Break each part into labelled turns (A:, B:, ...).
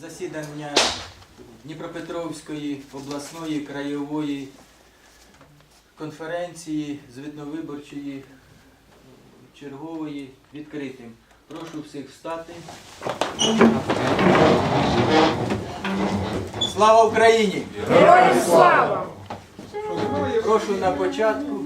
A: засідання Дніпропетровської обласної краєвої конференції звітновиборчої чергової відкритим. Прошу всіх встати. Слава Україні!
B: Героям слава!
A: Прошу на початку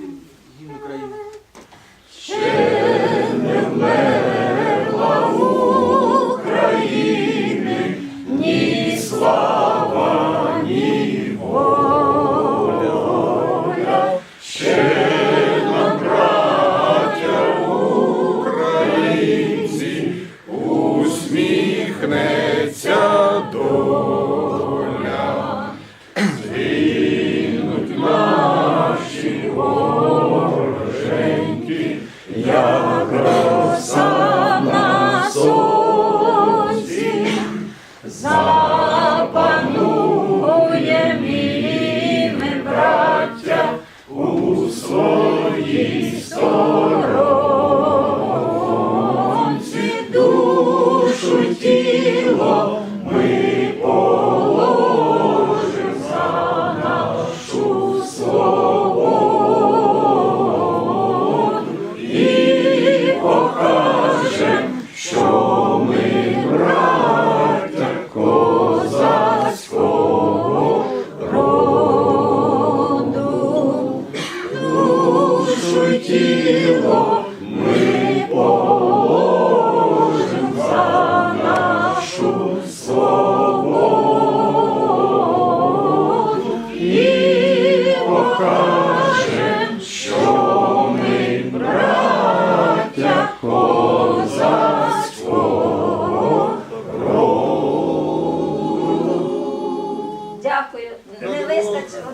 C: Дякую. Не вистачило.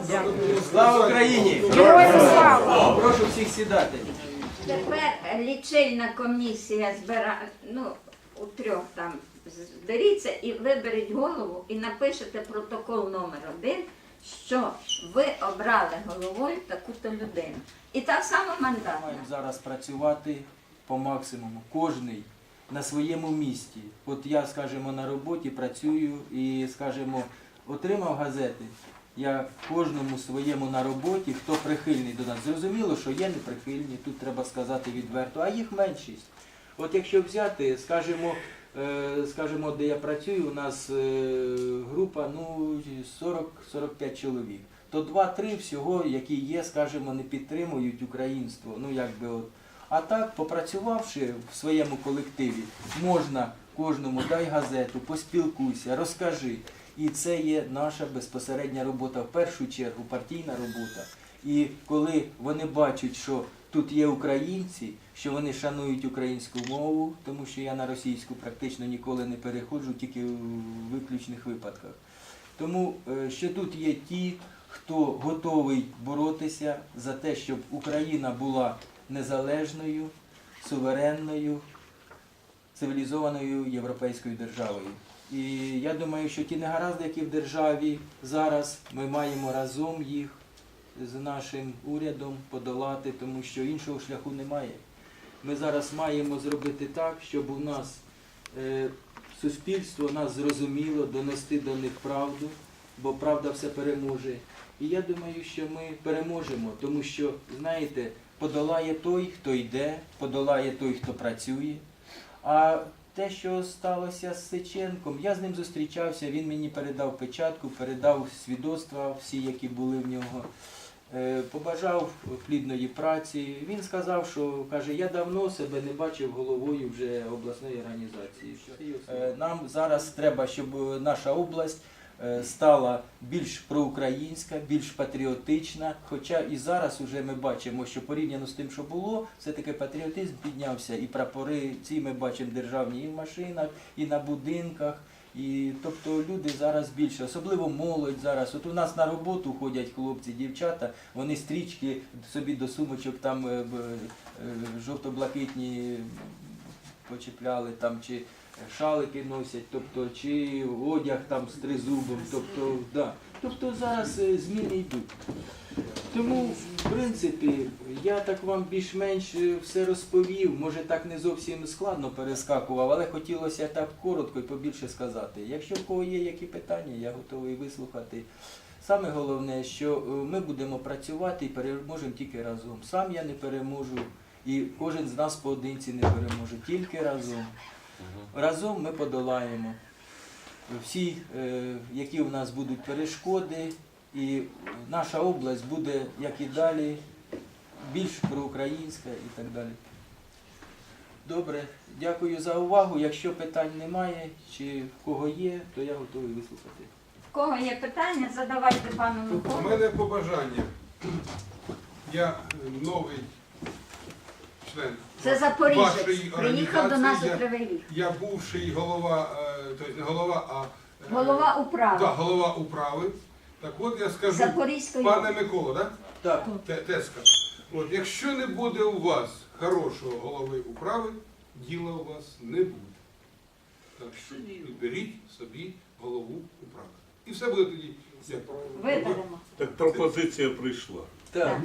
A: Слава Україні!
B: Героям слава!
A: Прошу всіх сідати.
C: Тепер лічильна комісія збира, ну, у трьох там зберіться і виберіть голову і напишете протокол номер один, що ви обрали головою таку-то людину. І так само мандатна.
A: Маємо зараз працювати по максимуму. Кожний на своєму місці. От я, скажімо, на роботі працюю і, скажімо, отримав газети. Я кожному своєму на роботі, хто прихильний до нас. Зрозуміло, що є неприхильні, тут треба сказати відверто, а їх меншість. От якщо взяти, скажімо, е, скажімо, де я працюю, у нас е, група ну, 40-45 чоловік. То 2-3 всього, які є, скажімо, не підтримують українство. Ну, якби от. А так, попрацювавши в своєму колективі, можна кожному дай газету, поспілкуйся, розкажи. І це є наша безпосередня робота, в першу чергу партійна робота. І коли вони бачать, що тут є українці, що вони шанують українську мову, тому що я на російську практично ніколи не переходжу, тільки у виключних випадках. Тому е, що тут є ті, хто готовий боротися за те, щоб Україна була незалежною, суверенною, цивілізованою європейською державою. І я думаю, що ті негаразди, які в державі зараз, ми маємо разом їх з нашим урядом подолати, тому що іншого шляху немає. Ми зараз маємо зробити так, щоб у нас е, суспільство нас зрозуміло, донести до них правду, бо правда все переможе. І я думаю, що ми переможемо, тому що, знаєте, подолає той, хто йде, подолає той, хто працює. А те, що сталося з Сиченком, я з ним зустрічався, він мені передав печатку, передав свідоцтва всі, які були в нього. Е, Побажав плідної праці. Він сказав, що каже, я давно себе не бачив головою вже обласної організації. Е, Нам зараз треба, щоб наша область стала більш проукраїнська, більш патріотична. Хоча і зараз вже ми бачимо, що порівняно з тим, що було, все-таки патріотизм піднявся, і прапори ці ми бачимо державні і в машинах, і на будинках. І тобто люди зараз більше, особливо молодь зараз. От у нас на роботу ходять хлопці, дівчата, вони стрічки собі до сумочок там е, е, жовто-блакитні почіпляли там чи шалики носять, тобто чи одяг там з тризубом, тобто да. Тобто зараз е, зміни йдуть. Тому, в принципі, я так вам більш-менш е, все розповів. Може так не зовсім складно перескакував, але хотілося так коротко і побільше сказати. Якщо в кого є які питання, я готовий вислухати. Саме головне, що е, ми будемо працювати і переможемо тільки разом. Сам я не переможу, і кожен з нас поодинці не переможе, тільки разом. Разом ми подолаємо всі, е, які в нас будуть перешкоди, і наша область буде, як і далі, більш проукраїнська і так далі. Добре, дякую за увагу. Якщо питань немає чи в кого є, то я готовий вислухати.
C: В кого є питання, задавайте пану
D: У мене побажання. Я новий член.
C: Це
D: вашої
C: Приїхав до нас у
D: організації.
C: Кривий Ріг.
D: Я, я бувший голова, е, тобто не голова, а е,
C: Голова управи
D: да, голова управи. Так от я скажу,
C: Запорізької
D: пане
C: області.
D: Микола, да?
A: Так,
D: Те- Теска. От якщо не буде у вас хорошого голови управи, діла у вас не буде. Так що беріть собі голову управи. І все буде тоді. як
C: Виберемо.
B: Так пропозиція прийшла.
A: Так.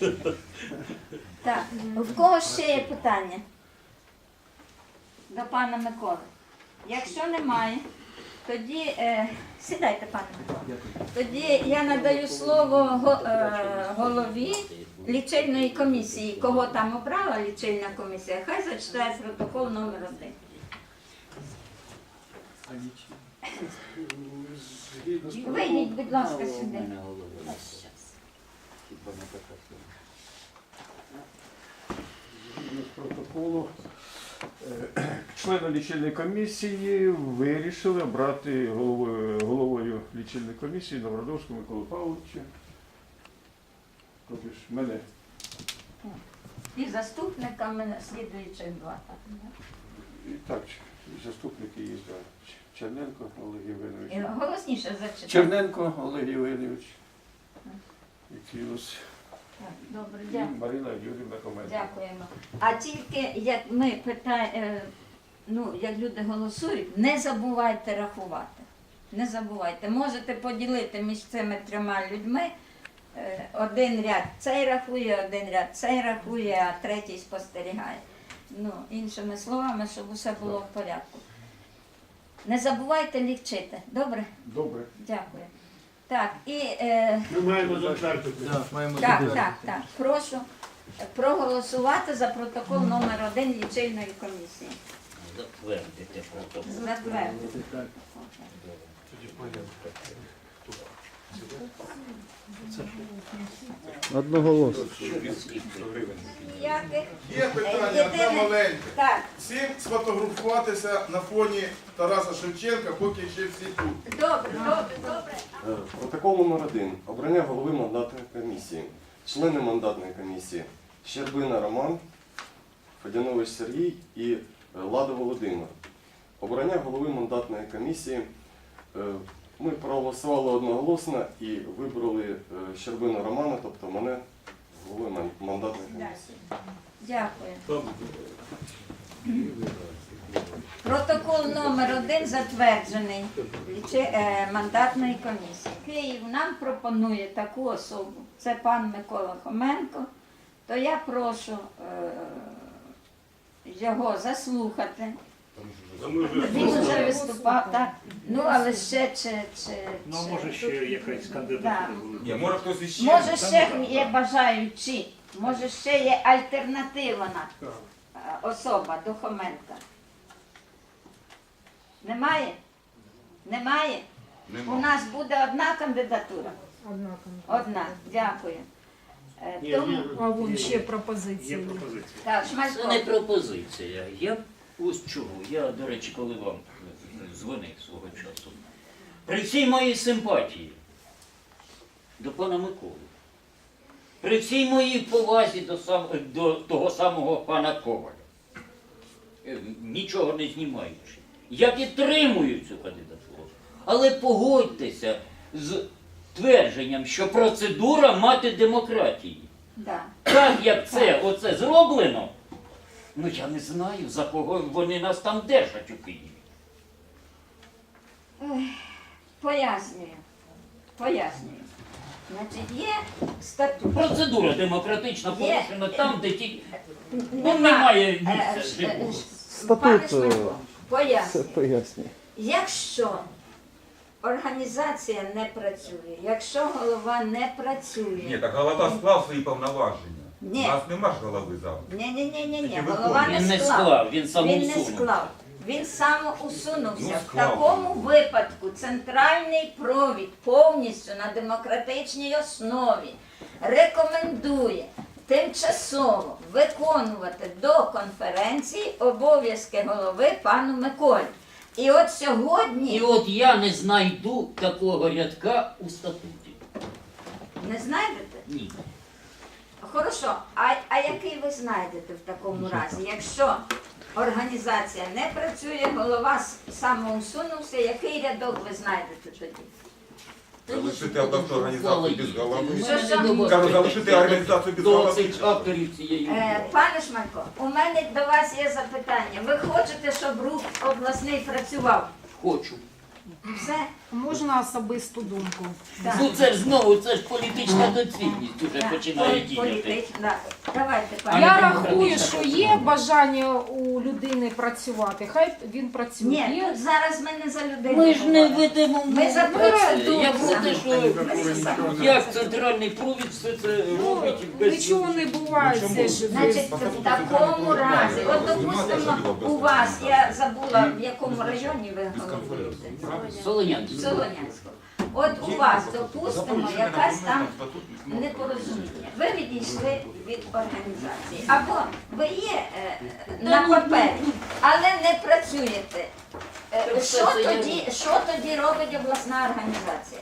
C: Так, в кого ще є питання? До пана Миколи. Якщо немає, тоді е, сідайте, пане Микола. Тоді я надаю слово го- е, голові лічильної комісії. Кого там обрала лічильна комісія, хай зачитає протокол номер один. Вийдіть, будь ласка, сюди.
E: Згідно з протоколу е, члени лічильної комісії вирішили обрати головою, головою лічильної комісії Новодовського Миколу Павловича. Тобто ж мене.
C: І заступниками слідуючих два. так.
E: І так, заступники є да, Черненко Олег Євгенович.
C: Голосніше зачитайте.
E: Черненко Олег Євгенович. Ось
C: Так, Добре, дякую.
E: Марина Юрівна Коменко.
C: Дякуємо. А тільки як ми питаємо, ну як люди голосують, не забувайте рахувати. Не забувайте. Можете поділити між цими трьома людьми. Е, Один ряд цей рахує, один ряд цей рахує, а третій спостерігає. Ну, іншими словами, щоб усе було в порядку. Не забувайте лічити. Добре?
E: Добре.
C: Дякую. Так, і е,
B: Ми маємо затвердити.
A: Да, маємо
C: так, так, так. Прошу проголосувати за протокол номер один лічильної комісії.
F: Затвердити протокол.
C: Затвердити. Ніяких.
G: Є питання одне маленьке.
C: Так,
G: Всім сфотографуватися на фоні Тараса Шевченка, поки ще всі тут.
C: добре, добре, добре.
H: Е, Протокол номер 1 Обрання голови мандатної комісії. Члени мандатної комісії Щербина Роман, Федянович Сергій і е, Лада Володимир. Обрання голови мандатної комісії. е, Ми проголосували одноголосно і вибрали е, Щербину Романа, тобто мене головою ман- мандатної комісії.
C: Дякую. Протокол номер один затверджений лічи- е, мандатної комісії. Київ нам пропонує таку особу. Це пан Микола Хоменко. То я прошу е, його заслухати. Він вже виступав, так. Ну, але ще чи. чи,
I: Ну, може ще якась кандидатура.
D: Ні, може хтось іще.
C: Може ще є бажаючі, може ще є альтернативна е, особа до Хоменка. Немає? Немає? У нас буде одна кандидатура. Одна, дякую. Е,
I: Ні,
C: Тому,
I: ні,
J: А вон ще
I: Є
J: пропозиції.
I: пропозиція.
C: так,
F: Це
C: Шмалько.
F: не пропозиція. Я ось чого. Я, до речі, коли вам е, дзвонив свого часу. При всій моїй симпатії до пана Миколи, при всій моїй повазі до, сам, до того самого пана Коваля, е, нічого не знімаючи, я підтримую цю кандидатуру. Але погодьтеся з твердженням, що процедура мати демократії.
C: Да.
F: Так як це оце зроблено, ну я не знаю, за кого вони нас там держать у Києві.
C: Пояснюю. Пояснюю. Значить, є статут.
F: Процедура демократична
C: Є.
F: порушена там, де ті. Ну, немає
C: Е,
F: місця
C: е,
F: живого.
C: Пане
I: Статут, е,
C: Шматко, пояснюю.
I: пояснює.
C: Якщо організація не працює, якщо голова не працює,
J: Ні, так голова склав свої повноваження.
C: Ні.
J: У нас нема ж голови завтра.
C: ні, ні, ні, ні, ні,
J: Тільки
C: голова
J: виконує.
F: Він
C: не
F: не
C: склав.
F: склав, він
C: Він не
F: самоусунув.
C: склав. Він самоусунувся.
J: Ну,
C: в
J: склав.
C: такому випадку центральний провід повністю на демократичній основі рекомендує тимчасово виконувати до конференції обов'язки голови пану Миколі. І от сьогодні
F: І от я не знайду такого рядка у статуті.
C: не знайдете?
F: Ні.
C: Хорошо, а, а який ви знайдете в такому разі? Якщо організація не працює, голова самоусунувся, який рядок ви знайдете тоді?
J: Залишити обласну організацію без голови.
C: Що, що?
J: Кажу, залишити організацію без
F: До
J: голови.
F: цих авторів цієї.
C: Е, пане Шмарко, у мене до вас є запитання. Ви хочете, щоб рух обласний працював?
F: Хочу.
C: Все?
K: Можна особисту думку?
C: Так.
F: Ну це ж знову, це ж політична доцільність уже
C: Так,
F: починає діяти.
C: політич- да. Давайте,
F: А
K: Я рахую, що є бажання у людини працювати. Хай він працює.
C: Ні, тут зараз ми не за людей.
F: Ми ж не ведемо
C: Ми за
F: мову.
C: процедуру.
F: Я про що як центральний провід все це
K: Ну,
F: робить
K: нічого не буває. Це ж
C: Значить, в такому разі, от допустимо, у вас, я забула, в якому районі ви головуєте.
F: Солонянський.
C: В Солонянську. От у вас, допустимо, якась там непорозуміння. Ви відійшли від організації. Або ви є е, на папері, але не працюєте. Е, Що тоді, що тоді робить обласна організація?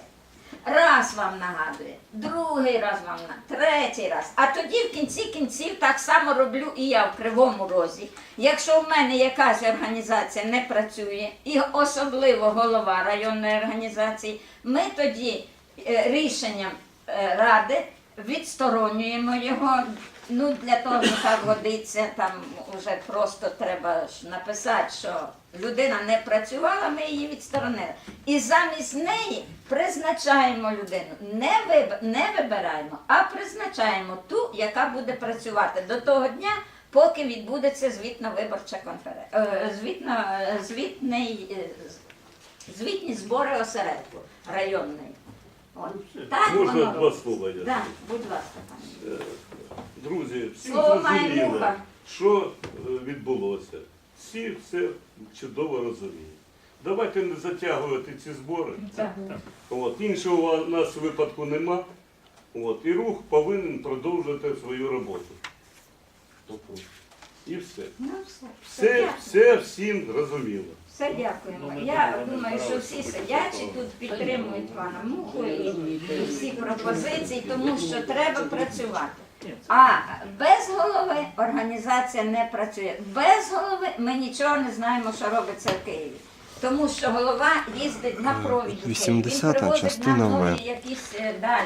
C: Раз вам нагадує, другий раз вам на третій раз. А тоді в кінці кінців так само роблю і я в кривому розі. Якщо в мене якась організація не працює, і особливо голова районної організації, ми тоді е, рішенням е, ради відсторонюємо його. Ну, для того, що так годиться, там вже просто треба ж написати, що людина не працювала, ми її відсторонили. І замість неї призначаємо людину. Не, виб... не вибираємо, а призначаємо ту, яка буде працювати до того дня, поки відбудеться звітна виборча конференція. Звітно, е, звітний, е, звітні збори осередку районної. От. Так
B: Можна
C: воно
B: два слова я?
C: Да, будь ласка, пане.
B: Друзі, всі
C: Слово має
B: зрозуміли, що е, відбулося. Всі все чудово розуміють. Давайте не затягувати ці збори.
C: Так.
B: От, іншого у нас випадку нема. От, і рух повинен продовжити свою роботу. І все.
C: Ну, все.
B: Все,
C: дякую.
B: все всім зрозуміло.
C: Все дякуємо.
F: Ну, ми
C: Я думаю, що всі сидячі тут підтримують пана Муху і, і всі пропозиції, тому що треба працювати. А без голови організація не працює. Без голови ми нічого не знаємо, що робиться в Києві. Тому що голова їздить на провід. Київ. Він
H: 80-та частина В.
C: е.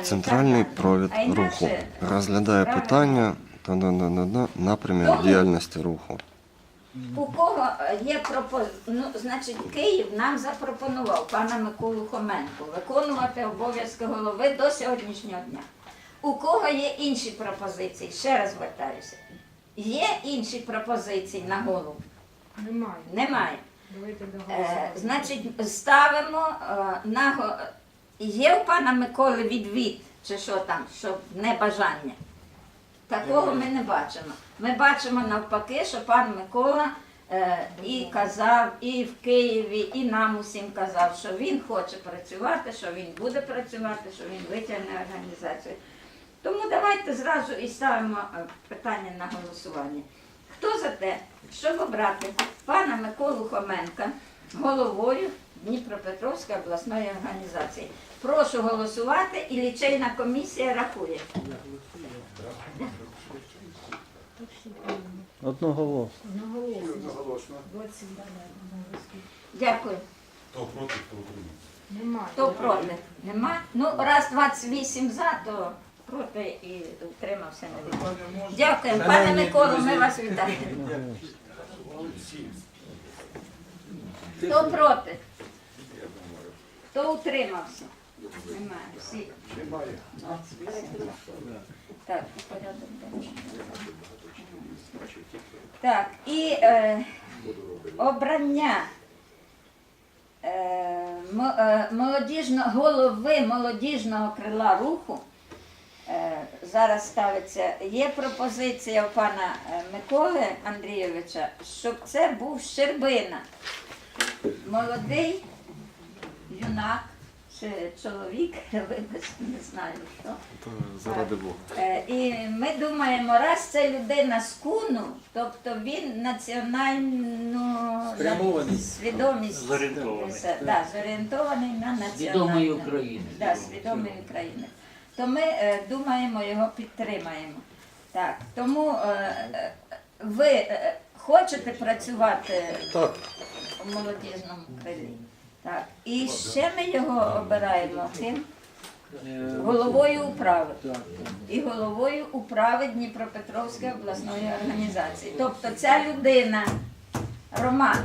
H: Центральний провід руху розглядає питання та на- на- на- на напрямів діяльності руху.
C: У кого е, є пропоз... ну, значить, Київ нам запропонував пана Миколу Хоменко виконувати обов'язки голови до сьогоднішнього дня. У кого є інші пропозиції? Ще раз звертаюся. Є інші пропозиції на голову?
K: Немає.
C: Немає.
K: Давайте
C: Е, значить, ставимо е, на го- є у пана Миколи відвід, чи що там, щоб небажання. Такого ми не бачимо. Ми бачимо навпаки, що пан Микола е, і казав, і в Києві, і нам усім казав, що він хоче працювати, що він буде працювати, що він витягне організацію. Тому давайте зразу і ставимо е, питання на голосування. Хто за те, щоб обрати пана Миколу Хоменка головою Дніпропетровської обласної організації? Прошу голосувати і лічейна комісія рахує.
I: Одноголосно.
K: Одноголосно.
C: Дякую.
J: Хто проти, хто утримався.
K: Немає.
C: Хто проти? Нема? Ну, раз 28 за, то проти і утримався не буде. Дякуємо. Пане Миколо, ми вас вітаємо. Хто проти? Хто утримався? Немає. Всі. Так, порядок денний. Так, і е, обрання е, е, голови молодіжного крила руху. Е, зараз ставиться, є пропозиція у пана е, Миколи Андрійовича, щоб це був Щербина. Молодий юнак чи чоловік, вибачте, не знаю що.
H: Заради Бога.
C: Е, І ми думаємо, раз це людина з куну, тобто він національну
A: Спрямований.
C: свідомість
F: Зорієнтований.
C: Да, зорієнтований на національну.
F: України.
C: Да, свідомий України. То ми е, думаємо, його підтримаємо. Так, тому е, е, ви е, хочете працювати
E: Так.
C: у молодіжному крилі? Так. І ще ми його обираємо ким?
A: Е,
C: Головою управи і головою управи Дніпропетровської обласної організації. Тобто ця людина, Роман,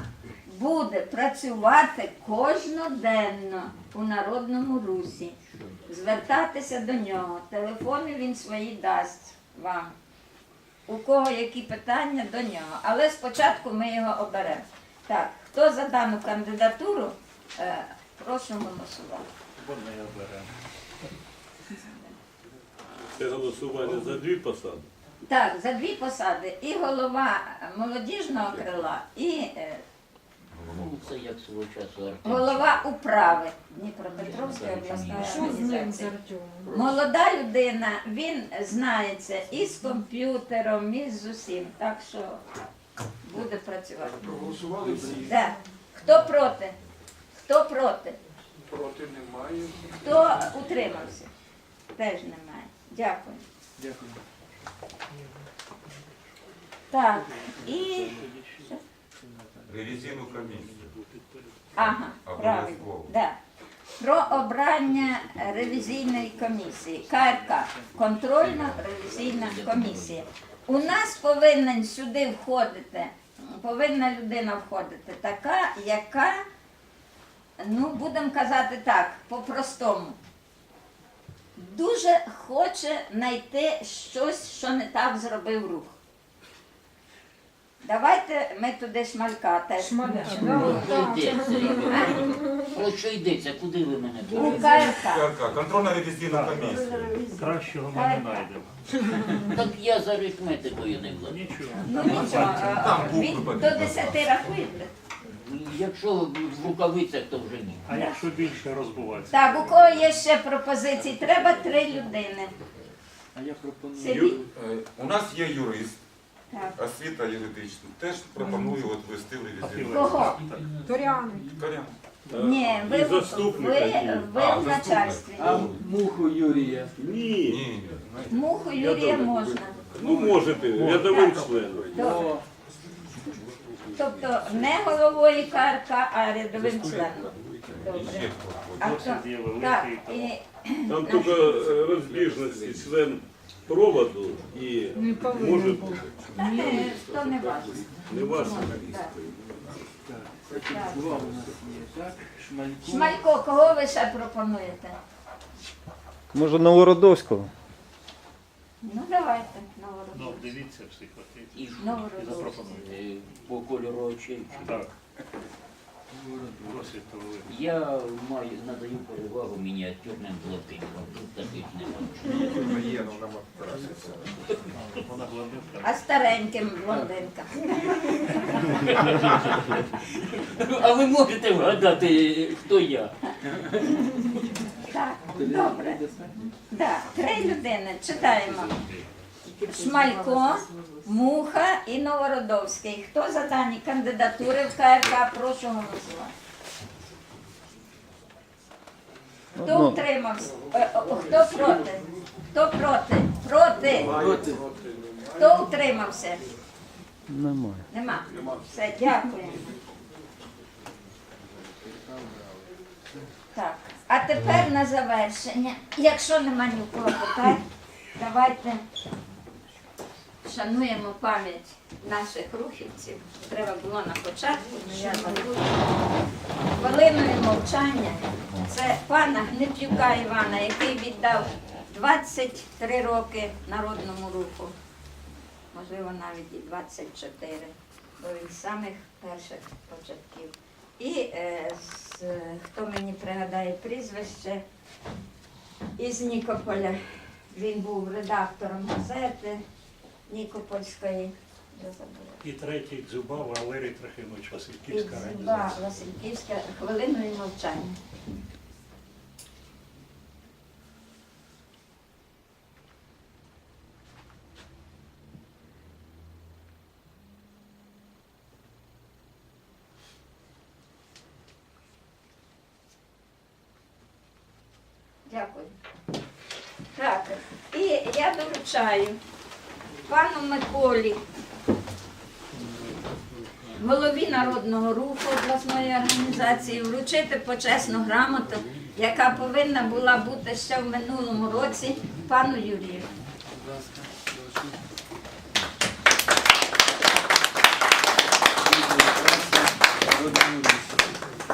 C: буде працювати кожноденно у народному русі, звертатися до нього. Телефони він свої дасть вам. У кого які питання до нього. Але спочатку ми його оберемо. Так, хто за дану кандидатуру, е, прошу голосувати.
B: Це голосування за дві посади.
C: Так, за дві посади. І голова молодіжного крила, і е,
F: це як свого часу Артем.
C: голова управи Дніпропетровської обласної
K: Що з ним з
C: організації.
K: Артемом?
C: Молода людина, він знається і з комп'ютером, і з усім. Так що буде працювати.
D: Проголосували всі.
C: Да. Хто проти? Хто проти?
D: Проти немає.
C: Хто утримався? Теж немає. Дякую.
A: Дякую.
C: Так, і.
J: Ревізійну комісію.
C: Ага, правильно.
J: Обов'язково.
C: Да. Про обрання ревізійної комісії. КРК. Контрольна ревізійна комісія. У нас повинен сюди входити, повинна людина входити така, яка, ну, будемо казати так, по-простому. Дуже хоче знайти щось, що не так зробив рух. Давайте ми туди шмалька теж.
F: Про що йдеться? Про що йдеться? Куди ви мене
C: У
F: берете?
C: КРК.
J: Контрольна ревізійна комісія.
I: Кращого ми не знайдемо.
F: Так я за арифметикою не владаю.
I: Нічого.
C: Ну нічого, від до
J: потрібно
C: 10 рахуєте.
F: Якщо в рукавицях, то вже ні.
I: А якщо більше розбуватися?
C: Так, у кого є ще пропозиції? Треба три людини.
A: А я пропоную.
C: Сергій?
J: Ю- е, У нас є юрист. Освіта юридична. Теж пропоную от вести в ревізійну.
C: Кого?
K: Торяни.
J: Корян.
C: Ні, ви, ви, ви
J: А,
C: в начальстві.
A: А муху Юрія.
B: Ні.
J: Ні.
C: Муху Юрія можна.
B: Ну можете, рядовим членом.
C: Добре. Тобто не головою КРК, а рядовим членом. Добре. А хто? Так, і
B: Там тільки е, розбіжності член проводу і
K: Не
B: може
K: був.
C: та не, то не
B: не ваше.
A: Є, так? Шмалько.
C: Шмалько, кого ви ще пропонуєте?
L: Може Новородовського?
C: Ну давайте,
I: Ну, дивіться всіх от і-? Запропонуйте.
F: Е, По кольору очей.
I: Так.
F: Я маю надаю перевагу мініатюрним блондинкам. Тут таких немає.
C: А стареньким блондинкам.
F: А ви можете вгадати, хто я?
C: Так, добре. Да, три людини. Читаємо. Шмалько, Муха і Новородовський. Хто за дані кандидатури в КРК? Прошу голосувати. Хто утримався? Е, Хто проти? Хто проти? Проти.
A: Проти.
C: Хто утримався?
L: Немає.
C: Нема. Все, дякую. Так, а тепер на завершення. Якщо нема ні у кого питань, давайте шануємо пам'ять наших рухівців треба було на початку, забула. Хвилиною мовчання це пана Гнетюка Івана, який віддав 23 роки народному руху, можливо, навіть і 24, бо він з самих перших початків. І е, з, хто мені пригадає прізвище із Нікополя. Він був редактором газети Нікопольської.
I: І третій Дзюба Валерій Трохимович Васильківська.
C: Дзюба Васильківська хвилиною мовчання. Дякую. Так, і я доручаю пану Миколі, голові Народного руху обласної організації, вручити почесну грамоту, яка повинна була бути ще в минулому році пану Юрію.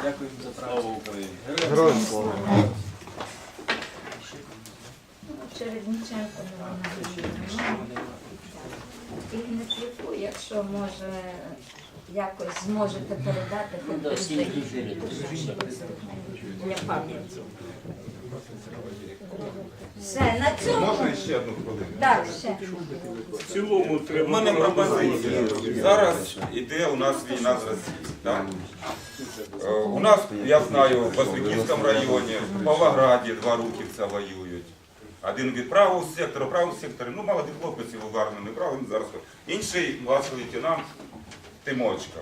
A: Дякую за працю.
L: Героям слава.
C: Чередниченко і Може якось зможете передати
F: Ну,
C: для пам'яті. Все, на цьому.
J: Можна ще одну хвилину?
C: Так, ще.
B: В цілому
J: У
B: треба
J: мене пропозиція. Зараз іде у нас війна з Росією. Е, У нас, я знаю, в Вознюківському районі, в Павлограді два рухівця воюють. Один від правого сектору, правого сектору, ну молодий хлопець його в армію не брав, він зараз. Інший младший лейтенант Тимочка.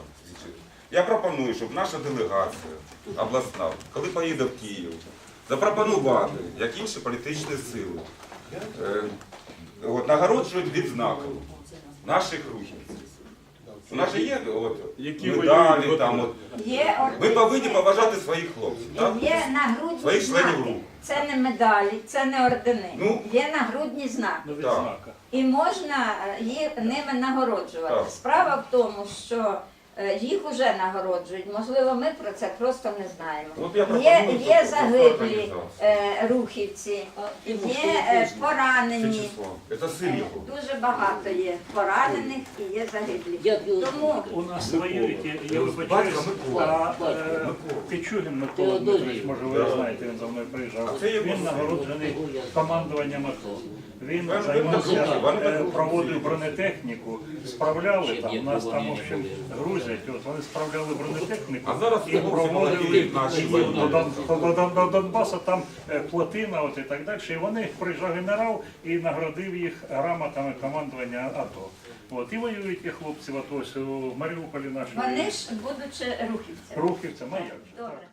J: Я пропоную, щоб наша делегація обласна, коли поїде в Київ, запропонувати, як інші політичні сили, е, от, нагороджують відзнаками наших рухівців. У нас же є от,
B: Які
J: медалі,
B: воюють,
J: там,
B: от-
J: от.
C: Є
J: Ми
C: орден-
J: повинні поважати своїх хлопців. Так?
C: Є нагрудні
J: Своїх членів
C: знаки.
J: групи.
C: Це не медалі, це не ордени.
J: Ну.
C: Є нагрудні знаки.
I: Ну,
J: Так.
I: відзнака.
C: І можна е, їх ними нагороджувати.
J: Так.
C: Справа в тому, що їх вже нагороджують. Можливо, ми про це просто не знаємо.
J: От я
C: Є,
J: пропоную,
C: є
J: щоб
C: загиблі е, рухівці, є е,
J: Це
C: поранені.
J: число. Це сильно.
C: Дуже багато є поранених і є загиблі. Тому
I: У нас воюють, я- я вибачаюсь,
J: Микола.
I: а е, Пічугін Микола
F: Теодорій.
I: Дмитрович, може ви
J: Да.
I: знаєте, він за мною приїжджав.
J: А це його
I: Він
J: син.
I: нагороджений командуванням АТО. Він займався, е, проводив бронетехніку, справляли там, у нас там, в
F: не
I: общем,
F: були.
I: От вони справляли бронетехніку
J: А зараз
I: і
J: хлопці
I: проводили до. До, до, до Донбаса, там е, плотина от і так далі. І вони приїжджав генерал і наградив їх грамотами командування АТО. От, і воюють і хлопці, в ось у Маріуполі наші
C: вони ж, будучи рухівцями.
I: рухівцями, а як же?
C: Добре.